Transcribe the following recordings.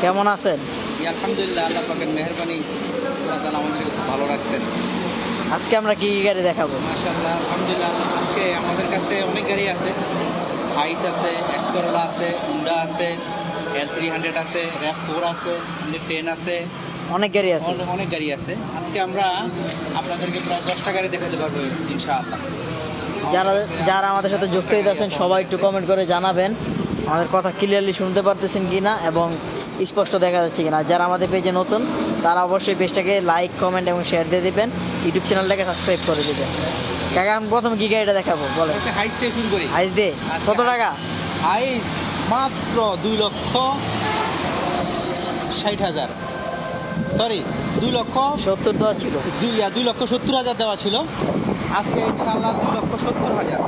কেমন আছেন? আলহামদুলিল্লাহ আল্লাহ পাকের মেহেরবানি আল্লাহ আমাদেরকে খুব ভালো রাখছেন। আজকে আমরা কি গাড়ি দেখাবো? মাশাআল্লাহ আলহামদুলিল্লাহ আজকে আমাদের কাছে অনেক গাড়ি আছে। হাইস আছে এক্সকরোলা আছে হুন্ডা আছে এল থ্রি হান্ড্রেড আছে র্যাপ ফোর আছে টেন আছে। অনেক গাড়ি আছে। অনেক- গাড়ি আছে। আজকে আমরা আপনাদেরকে প্রায় দশটা গাড়ি দেখাতে পারব ইনশাআল্লাহ। যারা যারা আমাদের সাথে যুক্ত হয়ে আছেন সবাই একটু কমেন্ট করে জানাবেন। আমাদের কথা ক্লিয়ারলি শুনতে পারতেছেন কিনা এবং স্পষ্ট দেখা যাচ্ছে কিনা। যারা আমাদের পেজে নতুন তারা অবশ্যই পেজটাকে লাইক কমেন্ট এবং শেয়ার দিয়ে দিবেন। ইউটিউব চ্যানেলটাকে সাবস্ক্রাইব করে দিবেন। কাকা আমি প্রথম কি গাড়িটা দেখাবো? বলে হাইস থেকে শুরু করি। আইস দে কত টাকা? হাইস মাত্র দুই লক্ষ ষাট হাজার। সরি দুই লক্ষ সত্তর দেওয়া ছিল। দুই দুই লক্ষ সত্তর হাজার দেওয়া ছিল। আজকে ইনশাল্লাহ দুই লক্ষ সত্তর হাজার।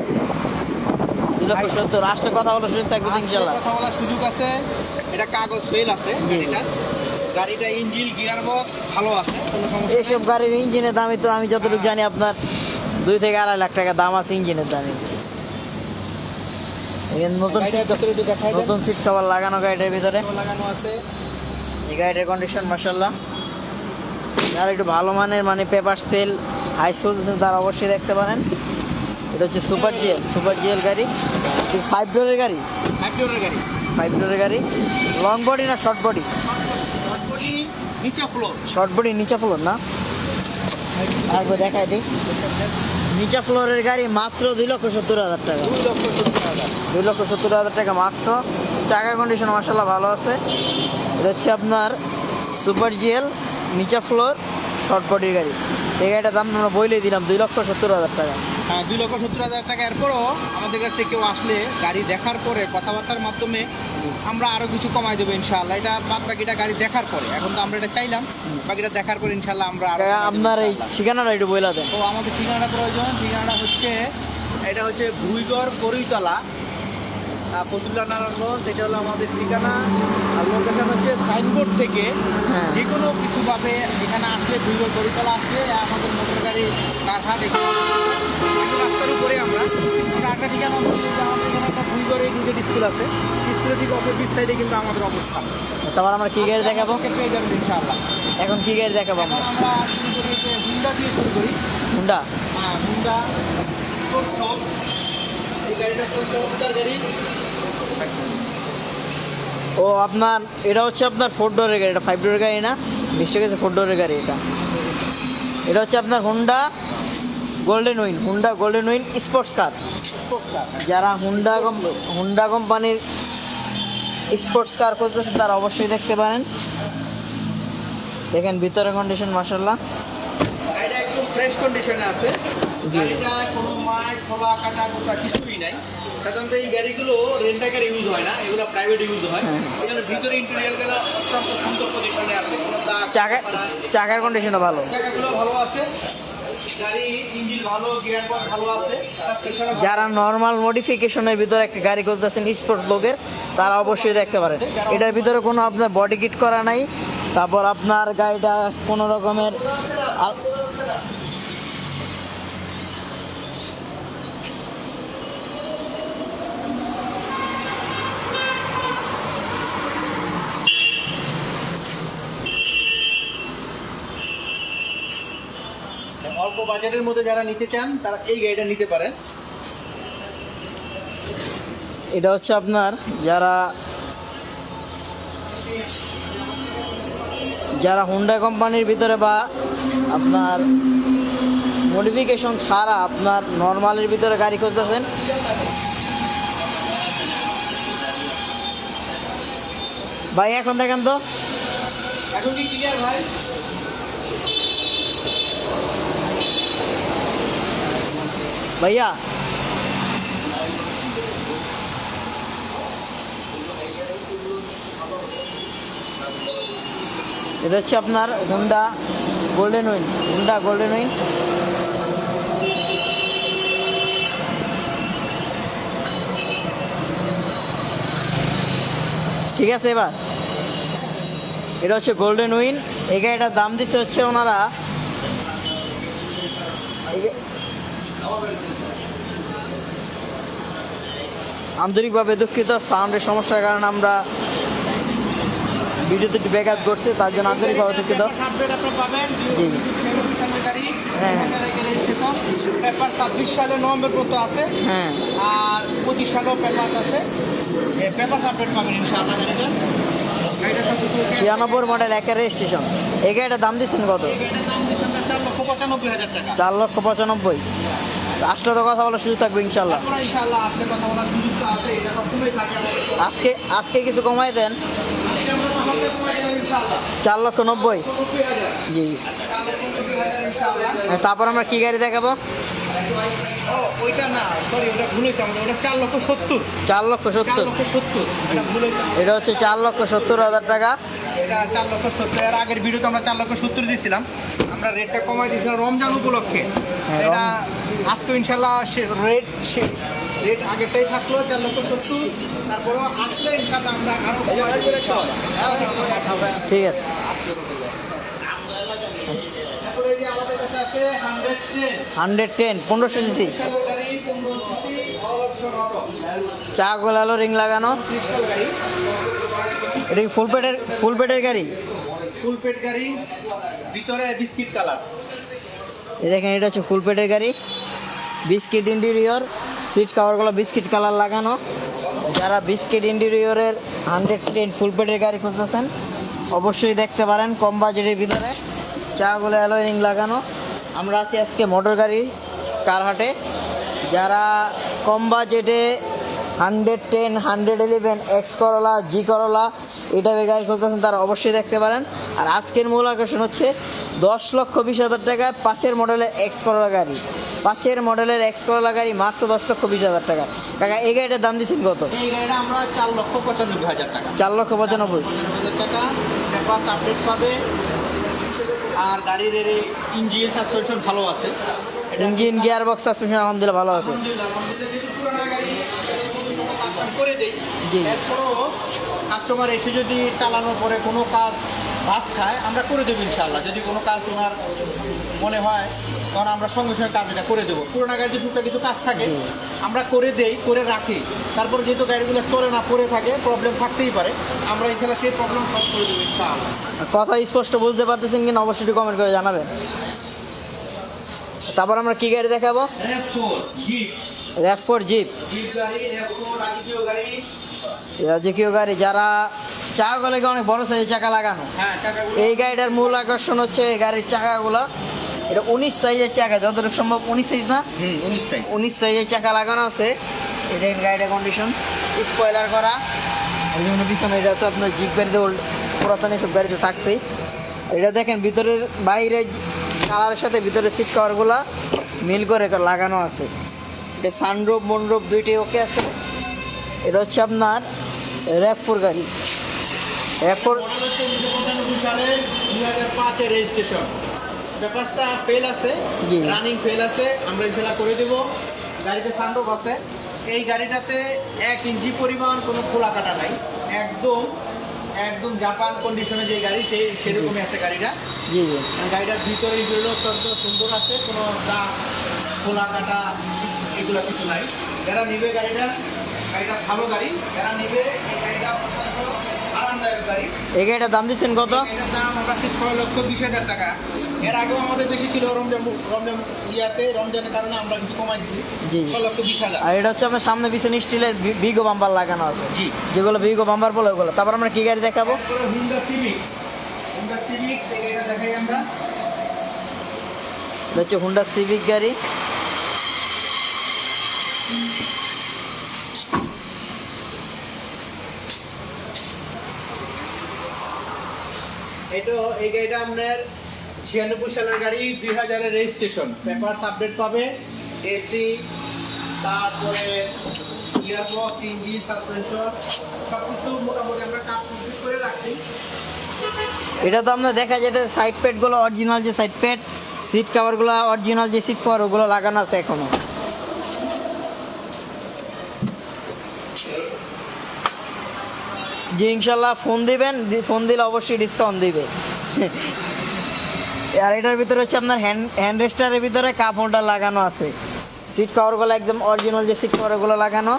লক্ষ সত্তর আসলে কথা বলার সুযোগ থাকবে ইনশাল্লাহ। কথা বলার সুযোগ আছে। এটা কাগজ ফেল আছে গাড়িটা গাড়িটা ইঞ্জিন গিয়ার বক্স ভালো আছে কোনো সমস্যা এইসব গাড়ির ইঞ্জিনের দামই তো আমি যতটুকু জানি আপনার দুই থেকে আড়াই লাখ টাকা দাম আছে ইঞ্জিনের দামে। নতুন নতুন সিট কভার লাগানো গাড়িটার ভিতরে। লাগানো আছে। এই গাড়িটার কন্ডিশন মার্শাল্লাহ যারা একটু ভালো মানের মানে পেপার স্পেল হাই চলতেছে তারা অবশ্যই দেখতে পারেন। এটা হচ্ছে সুপার জিএল সুপার জিএল গাড়ি। ফাইভ ডোরের গাড়ি। ফাইভ ডোরের গাড়ি। ফাইভ ডোরের গাড়ি। লং বডি না শর্ট বডি নিচা ফ্লোর শর্ট বডি নিচা ফ্লোর না? একবার দেখাই দিই। নিচা ফ্লোরের গাড়ি মাত্র দুই লক্ষ সত্তর হাজার টাকা। দুই লক্ষ সত্তর হাজার। দুই লক্ষ সত্তর হাজার টাকা মাত্র। চাকা কন্ডিশন মার্শাল্লাহ ভালো আছে। এটা হচ্ছে আপনার সুপার জিএল নিচা ফ্লোর শর্ট বডির গাড়ি। এই গাড়িটার দাম আমরা বইলেই দিলাম দুই লক্ষ সত্তর হাজার টাকা। হ্যাঁ দুই লক্ষ সত্তর হাজার টাকা। এরপরও আমাদের কাছে কেউ আসলে গাড়ি দেখার পরে কথাবার্তার মাধ্যমে আমরা আরও কিছু কমাই দেবো ইনশাআল্লাহ। এটা বাদ বাকিটা গাড়ি দেখার পরে। এখন তো আমরা এটা চাইলাম বাকিটা দেখার পরে ইনশাআল্লাহ আমরা আরও আপনার এই ঠিকানাটা একটু বইলা দেন। তো আমাদের ঠিকানাটা প্রয়োজন ঠিকানাটা হচ্ছে এটা হচ্ছে ভুইগড় করিতলা ফতুল্লা নারায়ণগঞ্জ এটা হলো আমাদের ঠিকানা। আর লোকেশন হচ্ছে সাইনবোর্ড থেকে হ্যাঁ। যে কোনো কিছু ভাবে এখানে আসলে ভুইগড় করিতলা আসলে আমাদের মোটর গাড়ি কারহাট রাস্তার উপরে আমরা। আমরা একটা ঠিকানা বলি যে আমাদের এখানে একটা ভুইগড় এডুকেট স্কুল আছে। স্কুলের ঠিক অপোজিট সাইডে কিন্তু আমাদের অবস্থান। তারপর আমরা কি গাড়ি দেখাবো? পেয়ে যাবেন ইনশাআল্লাহ। এখন কি গাড়ি দেখাবো আমরা? আমরা শুরু করি হুন্ডা দিয়ে শুরু করি। হুন্ডা হ্যাঁ হুন্ডা ও, আপনার, এটা হচ্ছে আপনার ফোর ডোরের গাড়ি, এটা ফাইভ ডোরের গাড়ি না? মিস্টেক আছে ফোর ডোরের গাড়ি এটা। এটা হচ্ছে আপনার Honda golden win Honda golden win sports car যারা হুন্ডা হুন্ডা কোম্পানির স্পোর্টস কার করতেছে তারা অবশ্যই দেখতে পারেন। দেখেন ভিতরে কন্ডিশন মাসাল্লাহ গাড়িটা একদম ফ্রেশ কন্ডিশনে আছে। জি। কোনো মাছ খোলা কাটা কোথা কিছুই নাই। সাধারণত এই গাড়িগুলো রেন্টাকার ইউজ হয় না এগুলো প্রাইভেট ইউজ হয়। হ্যাঁ। এখানে ভিতরে ইন্টেরিয়ার অত্যন্ত সুন্দর পজিশনে আছে কোনো দাগ চাকা চাকার কন্ডিশনও ভালো। চাকাগুলো ভালো আছে। যারা নর্মাল মডিফিকেশনের ভিতরে একটা গাড়ি করতেছেন স্পোর্টস লোকের তারা অবশ্যই দেখতে পারেন। এটার ভিতরে কোনো আপনার বডি কিট করা নাই। তারপর আপনার গাড়িটা কোনো রকমের বাজেটের মধ্যে যারা নিতে চান তারা এই গাড়িটা নিতে পারেন। এটা হচ্ছে আপনার যারা যারা হুন্ডা কোম্পানির ভিতরে বা আপনার মডিফিকেশন ছাড়া আপনার নর্মালের ভিতরে গাড়ি খুঁজতেছেন ভাই এখন দেখেন তো। এখন কি ক্লিয়ার ভাই? ভাইয়া এটা হচ্ছে আপনার Honda golden win Honda golden win ঠিক আছে এবার। এটা হচ্ছে গোল্ডেন উইন এই গাড়িটার দাম দিচ্ছে হচ্ছে ওনারা আন্তরিকভাবে দুঃখিত সাউন্ডের সমস্যার কারণে আমরা ভিডিওতে একটু ব্যাঘাত ঘটছে তার জন্য আন্তরিকভাবে দুঃখিত। হ্যাঁ, হ্যাঁ। পেপার ছাব্বিশ সালে নভেম্বর পর্যন্ত আছে। হ্যাঁ। আর পঁচিশ সালেও পেপার আছে। পেপার আপডেট পাবেন ইনশাআল্লাহ গাড়িটা। ছিয়ানব্বই মডেল একের রেজিস্ট্রেশন এই গাড়িটার দাম দিচ্ছেন কত? চার লক্ষ পঁচানব্বই হাজার টাকা। চার লক্ষ পঁচানব্বই। আসলে তো কথা বলার সুযোগ থাকবে ইনশাল্লাহ আজকে আজকে কিছু কমাই দেন। চার লক্ষ নব্বই? জি। ইনশাআল্লাহ। তারপর আমরা কি গাড়ি দেখাবো? চার লক্ষ সত্তর। এটা হচ্ছে চার লক্ষ সত্তর হাজার টাকা। এটা চার লক্ষ সত্তর এর আগের ভিডিওতে আমরা চার লক্ষ সত্তর দিয়েছিলাম। আমরা রেটটা কমাই দিয়েছিলাম রমজান উপলক্ষে। হ্যাঁ, এটা আজকে ইনশাল্লাহ সে রেট সে রেট আগেরটাই থাকল চার লক্ষ সত্তর তারপরেও আসলে ইনশাল্লাহ আমরা আরও কমাই দেবো ইনশাআল্লাহ। ঠিক আছে। হান্ড্রেড টেন পনেরোশো সিসি চা গোলালো রিং লাগানো। গাড়ি। এটা কি ফুল পেটের ফুল পেটের গাড়ি? ফুল পেট গাড়ি ভিতরে বিস্কিট কালার। এই দেখেন এটা হচ্ছে ফুল পেটের গাড়ি। বিস্কিট ইন্টেরিয়র সিট কাভারগুলো বিস্কিট কালার লাগানো। যারা বিস্কিট ইন্টেরিয়রের হান্ড্রেড টেন ফুল পেটের গাড়ি খুঁজতেছেন অবশ্যই দেখতে পারেন কম বাজেটের ভিতরে। চাগুলো অ্যালোয়িং লাগানো। আমরা আছি আজকে মোটর গাড়ি কারহাটে। যারা কম বাজেটে hundred ten hundred eleven X Corolla G Corolla টাইপের গাড়ি খুঁজতেছেন তারা অবশ্যই দেখতে পারেন। আর আজকের মূল আকর্ষণ হচ্ছে দশ লক্ষ বিশ হাজার টাকায় পাঁচের মডেলের এক্স করলা গাড়ি। পাঁচের মডেলের এক্স করলা গাড়ি মাত্র দশ লক্ষ বিশ হাজার টাকা। কাকা এই গাড়িটার দাম দিচ্ছেন কত? এই গাড়িটা আমরা চার লক্ষ পঁচানব্বই হাজার টাকা। চার লক্ষ পঁচানব্বই। হাজার টাকা। আপডেট পাবে। আর গাড়ির এর ইঞ্জিন সাসপেনশন ভালো আছে। ইঞ্জিন গিয়ার বক্স সাসপেনশন আলহামদুলিল্লাহ ভালো আছে। কোনো করে দেই। এরপরও কাস্টমার এসে যদি চালানোর পরে কোনো কাজ বাস খায় আমরা করে দেবো ইনশাল্লাহ যদি কোনো কাজ ওনার মনে হয় তখন আমরা সঙ্গে সঙ্গে কাজ এটা করে দেবো। পুরোনো গাড়ি যদি টুকটাক কিছু কাজ থাকে আমরা করে দেই করে রাখি। তারপর যেহেতু গাড়িগুলো চলে না পড়ে থাকে প্রবলেম থাকতেই পারে আমরা ইনশাল্লাহ সেই প্রবলেম সলভ করে দেবো ইনশাআল্লাহ। কথা স্পষ্ট বুঝতে পারতেছেন কিনা অবশ্যই কমেন্ট করে জানাবেন। তারপর আমরা কি গাড়ি দেখাবো? র্যাপ ফোর জিপ রাজকীয় গাড়ি যারা চা গলে অনেক বড় সাইজের চাকা লাগানো? হ্যাঁ এই গাড়িটার মূল আকর্ষণ হচ্ছে এই গাড়ির চাকাগুলো। এটা উনিশ সাইজের চাকা যতটুকু সম্ভব উনিশ সাইজ না? উনিশ সাইজের চাকা লাগানো আছে। দেখেন গাড়িটার কন্ডিশন স্পয়লার করা। এই জন্য পিছনে এটা তো আপনার জিপ গাড়িতে ওল্ড পুরাতন এসব গাড়িতে থাকতেই। এটা দেখেন ভিতরের বাইরের কালারের সাথে ভিতরের সিট কভারগুলো মিল করে লাগানো আছে। এটা সানরুপ মনরুপ দুইটাই ওকে আছে। এটা হচ্ছে আপনার র্যাফোর গাড়ি। র্যাফোর সালে দুই হাজার পাঁচের রেজিস্ট্রেশন পেপারসটা ফেল আছে। রানিং ফেল আছে আমরা ইনশাল্লাহ করে দেব। গাড়িতে সানরোপ আছে। এই গাড়িটাতে এক ইঞ্চি পরিমাণ কোনো খোলা কাটা নাই। একদম একদম জাপান কন্ডিশনে যে গাড়ি সেই সেরকমই আছে গাড়িটা। জি গাড়িটার ভিতরে ইন্টেরিয়র অত্যন্ত সুন্দর আছে কোনো খোলা কাটা এগুলো কিছু নাই। যারা নিবে গাড়িটা গাড়িটা ভালো গাড়ি। যারা নিবে এই গাড়িটা আরামদায়ক গাড়ি। এই গাড়িটার দাম দিচ্ছেন কত? এটার দাম আমরা রাখছি ছয় লক্ষ বিশ হাজার টাকা। এর আগেও আমাদের বেশি ছিল রমজান রমজান ইয়াতে রমজানের কারণে আমরা কিছু কমাই দিচ্ছি ছয় লক্ষ বিশ হাজার। আর এটা হচ্ছে সামনে পিছনে স্টিলের বিগো বাম্পার লাগানো আছে। জি। যেগুলো বিগো বাম্পার বলে ওগুলো। তারপর আমরা কি গাড়ি দেখাবো? হুন্ডা সিভিক হুন্ডা সিভিক এই গাড়িটা দেখাই আমরা। হচ্ছে হুন্ডা সিভিক গাড়ি। এটা এই আপনার গাড়ি, দুই হাজারের রেজিস্ট্রেশন। পাবে তারপরে ইঞ্জিন আমরা রাখছি। এটা তো আপনার দেখা যেতে সাইড প্যাডগুলো অরিজিনাল যে সাইড প্যাড সিট কভারগুলো অরিজিনাল যে সিট কভার ওগুলো লাগানো আছে এখনও। জি ইনশাল্লাহ ফোন দিবেন ফোন দিলে অবশ্যই ডিসকাউন্ট দিবে। আর এটার ভিতরে হচ্ছে আপনার হ্যান্ড হ্যান্ড রেস্টারের ভিতরে কাপ হোল্ডার লাগানো আছে। সিট কভারগুলো একদম অরিজিনাল যে সিট কভারগুলো লাগানো।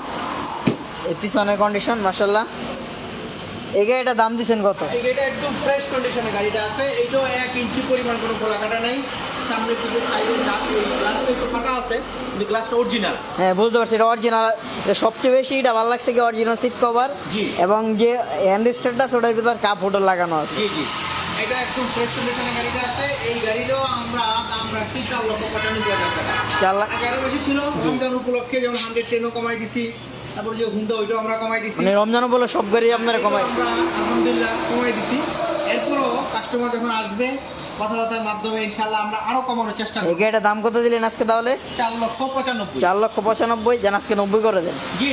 পিছনের কন্ডিশন মাসাল্লাহ এই গাড়িটার দাম দিচ্ছেন কত? এই গাড়িটা একদম ফ্রেশ কন্ডিশনে গাড়িটা আছে। এইটাও এক ইঞ্চি পরিমাণ কোনো খোলা কাটা নেই। সামনে দিকে সাইডে গ্লাসটা একটু ফাটা আছে কিন্তু গ্লাসটা অরিজিনাল হ্যাঁ বুঝতে পারছি এটা অরিজিনাল সবচেয়ে বেশি এটা ভালো লাগছে কি অরিজিনাল সিট কভার জি। এবং যে হ্যান্ড ওটার ভিতর কাপ হোল্ডার লাগানো আছে। জি জি। এটা একদম ফ্রেশ কন্ডিশনে গাড়িটা আছে। এই গাড়িটাও আমরা দাম রাখছি চার লক্ষ পঁচানব্বই হাজার টাকা। চার লাখ আগে বেশি ছিল রমজান উপলক্ষে যেমন হান্ড্রেড টেনও কমাই দিছি তারপর যে হুন্ডা ওইটাও আমরা কমাই দিছি। মানে রমজান বলে সব গাড়ি আপনারা কমাই আমরা আলহামদুলিল্লাহ কমাই দিছি। এরপরও কাস্টমার যখন আসবে কথাবার্তার মাধ্যমে ইনশাল্লাহ আমরা আরও কমানোর চেষ্টা এই গাড়িটার দাম কত দিলেন আজকে তাহলে? চার লক্ষ পঁচানব্বই। চার লক্ষ পঁচানব্বই যেন আজকে নব্বই করে দেন। জি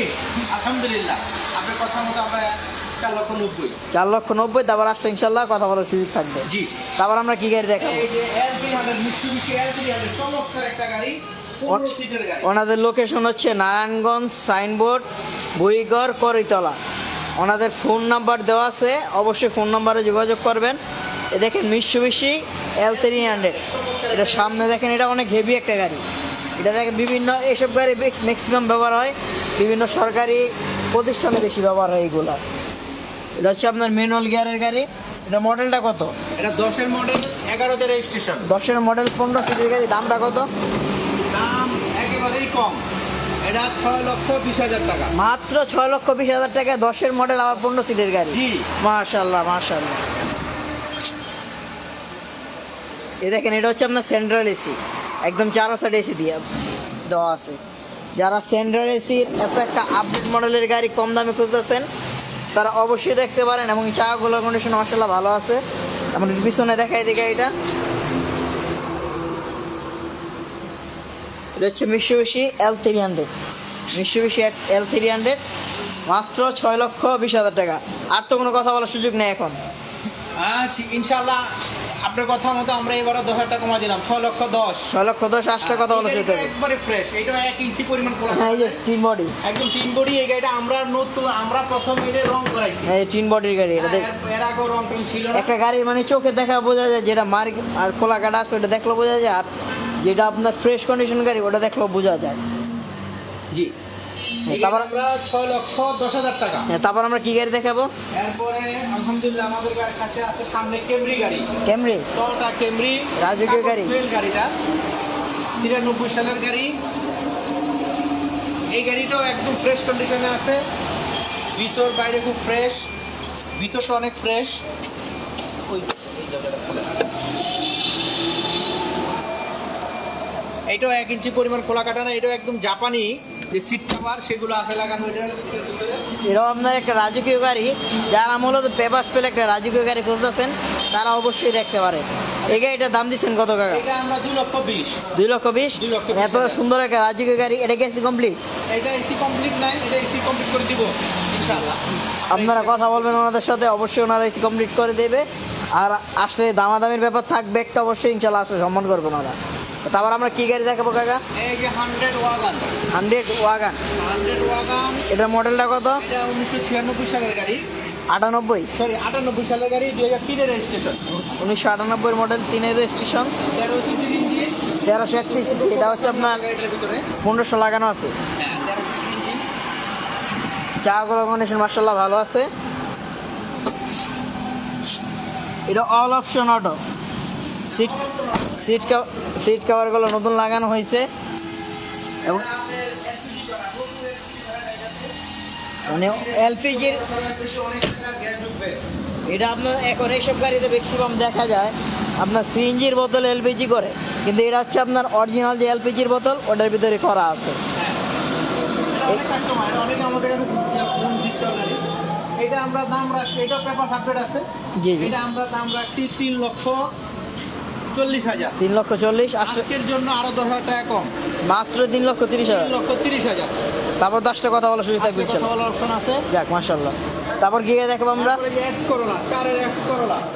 আলহামদুলিল্লাহ। আপনার কথা মতো আমরা চার লক্ষ নব্বই। চার লক্ষ নব্বই তারপর আসলে ইনশাল্লাহ কথা বলার সুযোগ থাকবে। জি। তারপর আমরা কি গাড়ি দেখাবো? এই যে L three hundred Mitsubishi L three hundred চমৎকার একটা গাড়ি পনেরো সিটের গাড়ি। ওনাদের লোকেশন হচ্ছে নারায়ণগঞ্জ সাইনবোর্ড বুড়িগড় করিতলা। ওনাদের ফোন নাম্বার দেওয়া আছে অবশ্যই ফোন নাম্বারে যোগাযোগ করবেন। এ দেখেন মিশুবিশি এল থ্রি হান্ড্রেড এটা সামনে দেখেন এটা অনেক হেভি একটা গাড়ি। এটা দেখেন বিভিন্ন এইসব গাড়ি ম্যাক্সিমাম ব্যবহার হয়। বিভিন্ন সরকারি প্রতিষ্ঠানে বেশি ব্যবহার হয় এইগুলা এটা হচ্ছে আপনার ম্যানুয়াল গিয়ারের গাড়ি। এটা মডেলটা কত? এটা দশের মডেল এগারোতে রেজিস্ট্রেশন দশের মডেল পনেরো সিটের গাড়ি। দামটা কত? দাম একেবারেই কম। এটা ছয় লক্ষ বিশ হাজার টাকা। মাত্র ছয় লক্ষ বিশ হাজার টাকা দশের মডেল আবার পনেরো সিটের গাড়ি। জি। মার্শাল্লাহ মার্শাল্লাহ এই দেখেন এটা হচ্ছে আপনার সেন্ট্রাল এসি একদম চারো সাইড এসি দিয়ে দেওয়া আছে। যারা সেন্ট্রাল এসির এত একটা আপডেট মডেলের গাড়ি কম দামে খুঁজতেছেন তারা অবশ্যই দেখতে পারেন এবং চাকাগুলোর কন্ডিশন মার্শাল্লাহ ভালো আছে। এমন পিছনে দেখাই দিই গাড়িটা। এটা হচ্ছে Mitsubishi L three hundred Mitsubishi L three hundred মাত্র ছয় লক্ষ বিশ হাজার টাকা। আর তো কোনো কথা বলার সুযোগ নেই এখন। আচ্ছা ইনশাল্লাহ আপনার কথা মতো আমরা এবারও দশ হাজার টাকা কমা দিলাম। ছয় লক্ষ দশ। ছয় লক্ষ দশ আসলে কথা সুযোগ এটা হবে একবারে ফ্রেশ এটা এক ইঞ্চি পরিমাণ খোলা হ্যাঁ এই যে টিন বডি। একদম তিন বডি এই গাড়িটা আমরা নতুন আমরা প্রথম এটা রং করাইছি। এই টিন বডির গাড়ি এটা দেখ। এর- আগেও রং ছিল একটা গাড়ি মানে চোখে দেখা বোঝা যায় যেটা মার আর খোলা কাটা আছে ওটা দেখলেও বোঝা যায়। আর যেটা আপনার ফ্রেশ কন্ডিশন গাড়ি ওটা দেখলেও বোঝা যায়। জি। হ্যাঁ, তারপর আমরা ছয় লক্ষ দশ হাজার টাকা। হ্যাঁ, তারপর আমরা কি গাড়ি দেখাবো? এরপরে আলহামদুলিল্লাহ আমাদের কাছে আছে সামনে কেমরি গাড়ি। Camry Toyota Camry. রাজকীয় গাড়ি। গাড়িটা। তিরানব্বই সালের গাড়ি। এই গাড়িটাও একদম ফ্রেশ কন্ডিশনে আছে। ভিতর বাইরে খুব ফ্রেশ ভিতরটা অনেক ফ্রেশ ওই জায়গাটা খোলা। এইটাও এক ইঞ্চি পরিমাণ খোলা কাটা না এটাও একদম জাপানি। যে সিট কভার সেগুলো আছে লাগানো এটার। এটাও আপনার একটা রাজকীয় গাড়ি যারা মূলত পেপার পেলে একটা রাজকীয় গাড়ি খুঁজতেছেন তারা অবশ্যই দেখতে পারে। এই গাড়িটার দাম দিচ্ছেন কত টাকা এটা আমরা দুই লক্ষ বিশ। দুই লক্ষ বিশ? এত সুন্দর একটা রাজকীয় গাড়ি এটা গেছি কমপ্লিট এটা এসি কমপ্লিট নাই এটা এসি কমপ্লিট করে দিব ইনশাআল্লাহ। আপনারা কথা বলবেন ওনাদের সাথে অবশ্যই ওনারা এসি কমপ্লিট করে দেবে। আর আসলে দামাদামির ব্যাপার থাকবে একটা অবশ্যই ইনশাল্লাহ আসলে সম্মান করবেন ওরা তারপর আমরা কি গাড়ি দেখাবো কাকা? এই যে হান্ড্রেড ওয়াগান হান্ড্রেড ওয়াগান মডেলটা কত? এটা উনিশশো ছিয়ানব্বই সালের গাড়ি। আটানব্বই। সরি আটানব্বই সালের গাড়ি দুই হাজার তিনের রেজিস্ট্রেশন উনিশশো আটানব্বই মডেল তিনের রেজিস্ট্রেশন তেরো সিসির ইঞ্জিন। তেরোশো একত্রিশ সিসি এটা হচ্ছে আপনার পনেরোশো লাগানো আছে। হ্যাঁ ইঞ্জিন। চাকাগুলো কন্ডিশন মার্শাল্লাহ ভালো আছে। এটা all option auto seat seat কা সিট কভারগুলো নতুন লাগানো হয়েছে। এবং মানে এলপিজির এটা আপনার এখন এইসব গাড়িতে ম্যাক্সিমাম দেখা যায়। আপনার সিএনজির বোতল এলপিজি করে কিন্তু এটা হচ্ছে আপনার অরিজিনাল যে এলপিজির বোতল ওটার ভিতরে করা আছে। এটা আমাদের কাছে আমরা দাম রাখছি এটা পেপার আছে। জি জি। এটা আমরা দাম রাখছি তিন লক্ষ চল্লিশ হাজার। তিন লক্ষ চল্লিশ আজকের জন্য আরও দশ হাজার টাকা কম। মাত্র তিন লক্ষ তিরিশ হাজার। লক্ষ তিরিশ হাজার। তারপর দশটা কথা বলার সুযোগ থাকবে কথা বলার অপশন আছে? যাক মাশাল্লাহ তারপর গিয়ে দেখব আমরা।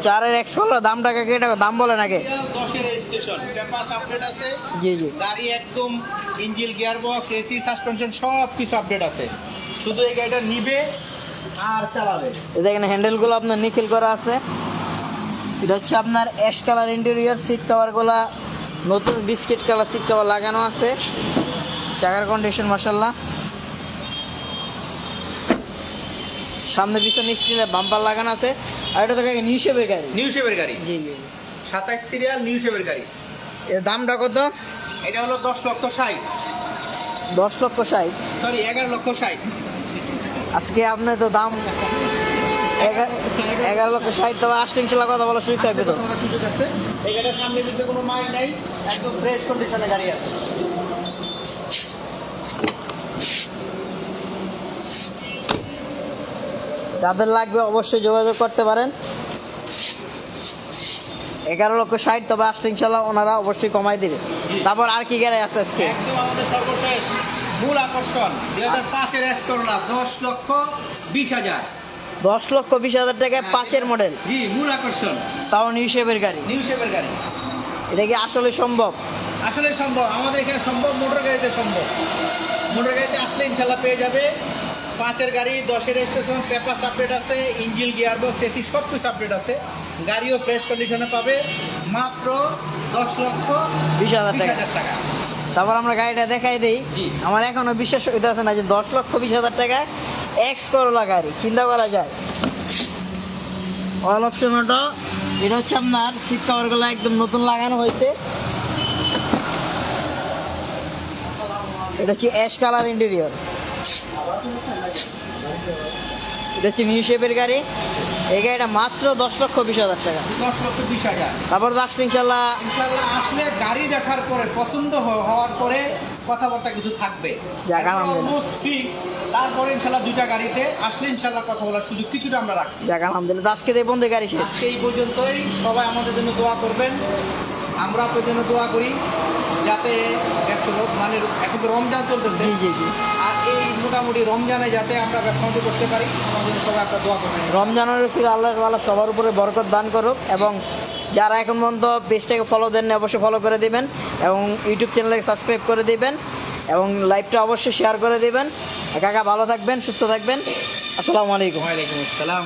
চারের এক্স করোলা দাম টাকা কে টাকা দাম বলেন আগে। জি জি। গাড়ি একদম engine gear box AC suspension সব কিছু আপডেট আছে। শুধু এই গাড়িটা নিবে আর চালাবে। এই দেখেন হ্যান্ডেলগুলো আপনার নিখিল করা আছে। এটা হচ্ছে আপনার অ্যাশ কালার ইন্টেরিয়র সিট কভারগুলো নতুন বিস্কিট কালার সিট কভার লাগানো আছে। চাকার কন্ডিশন মাসাল্লাহ সামনে পিছনে স্টিলের বাম্পার লাগানো আছে। আর এটা তো কাকে নিউ শেপের গাড়ি। নিউ শেপের গাড়ি? জি জি। সাতাইশ সিরিয়াল নিউ শেপের গাড়ি। এর দামটা কত? এটা হলো দশ লক্ষ ষাট। দশ লক্ষ ষাট। সরি এগারো লক্ষ ষাট। আজকে আপনার তো দাম এগা- এগারো লক্ষ ষাট তবে আষ্টিং চালা কথা বলা সুযোগ থাকবে তো। সুযোগ আছে সামনে পিছনে কোনো মাইল নাই একদম ফ্রেশ কন্ডিশনে গাড়ি আছে। যাদের লাগবে অবশ্যই যোগাযোগ করতে পারেন। এগারো লক্ষ ষাট তবে আসলে ইনশাল্লাহ ওনারা অবশ্যই কমাই দেবে। তারপর আর কি গাড়ি আছে আজকে? একদম আমাদের সর্বশেষ মূল আকর্ষণ। দুই হাজার পাঁচের এস করলা দশ লক্ষ বিশ হাজার। দশ লক্ষ বিশ হাজার টাকায় পাঁচের মডেল জি মূল আকর্ষণ? তাও নিউ শেপের গাড়ি। নিউ শেপের গাড়ি। এটা কি আসলে সম্ভব? আসলে সম্ভব। আমাদের এখানে সম্ভব মোটর গাড়িতে সম্ভব। মোটর গাড়িতে আসলে ইনশাল্লাহ পেয়ে যাবে। পাঁচের গাড়ি দশের স্টেশন পেপার আপডেট আছে ইঞ্জিল গিয়ার বক্স এসি সব কিছু আপডেট আছে। গাড়িও ফ্রেশ কন্ডিশনে পাবে। মাত্র দশ লক্ষ বিশ হাজার টাকা। তারপর আমরা গাড়িটা দেখাই দিই। আমার এখনও বিশ্বাস হইতে আছে না যে দশ লক্ষ বিশ হাজার টাকায় এক্স করোলা গাড়ি। চিন্তা করা যায়। অল অপশন ওটা এটা হচ্ছে আপনার সিট কভারগুলো একদম নতুন লাগানো হয়েছে। এটা হচ্ছে অ্যাশ কালার ইন্টেরিয়র এটা হচ্ছে নিউ শেপের গাড়ি। এই গাড়িটা মাত্র দশ লক্ষ বিশ হাজার টাকা। দশ লক্ষ বিশ হাজার। তারপর আসলে ইনশাল্লাহ ইনশাল্লাহ আসলে গাড়ি দেখার পরে পছন্দ হওয়ার পরে কথাবার্তা কিছু থাকবে। তারপরে ইনশাল্লাহ দুইটা গাড়িতে আসলে ইনশাল্লাহ কথা বলার সুযোগ কিছুটা আমরা রাখছি। যাক আলহামদুলিল্লাহ। আজকে এই বন্ধু গাড়ি শেষ। আজকে এই পর্যন্তই। সবাই আমাদের জন্য দোয়া করবেন। আমরা আপনার জন্য দোয়া করি যাতে ব্যবসা হোক, মানে এখন তো রমজান চলতেছে। জি জি জি। মোটামুটি রমজানে যাতে আমরা ব্যবসাটি করতে পারি আমাদের সবাই একটা দোয়া করবেন। রমজানের ছিল আল্লাহ তালা সবার উপরে বরকত দান করুক এবং যারা এখন পর্যন্ত পেজটাকে ফলো দেন অবশ্যই ফলো করে দিবেন এবং ইউটিউব চ্যানেলকে সাবস্ক্রাইব করে দিবেন এবং লাইভটা অবশ্যই শেয়ার করে দিবেন। একা ভালো থাকবেন সুস্থ থাকবেন। আসসালামু আলাইকুম। ওয়ালাইকুম আসসালাম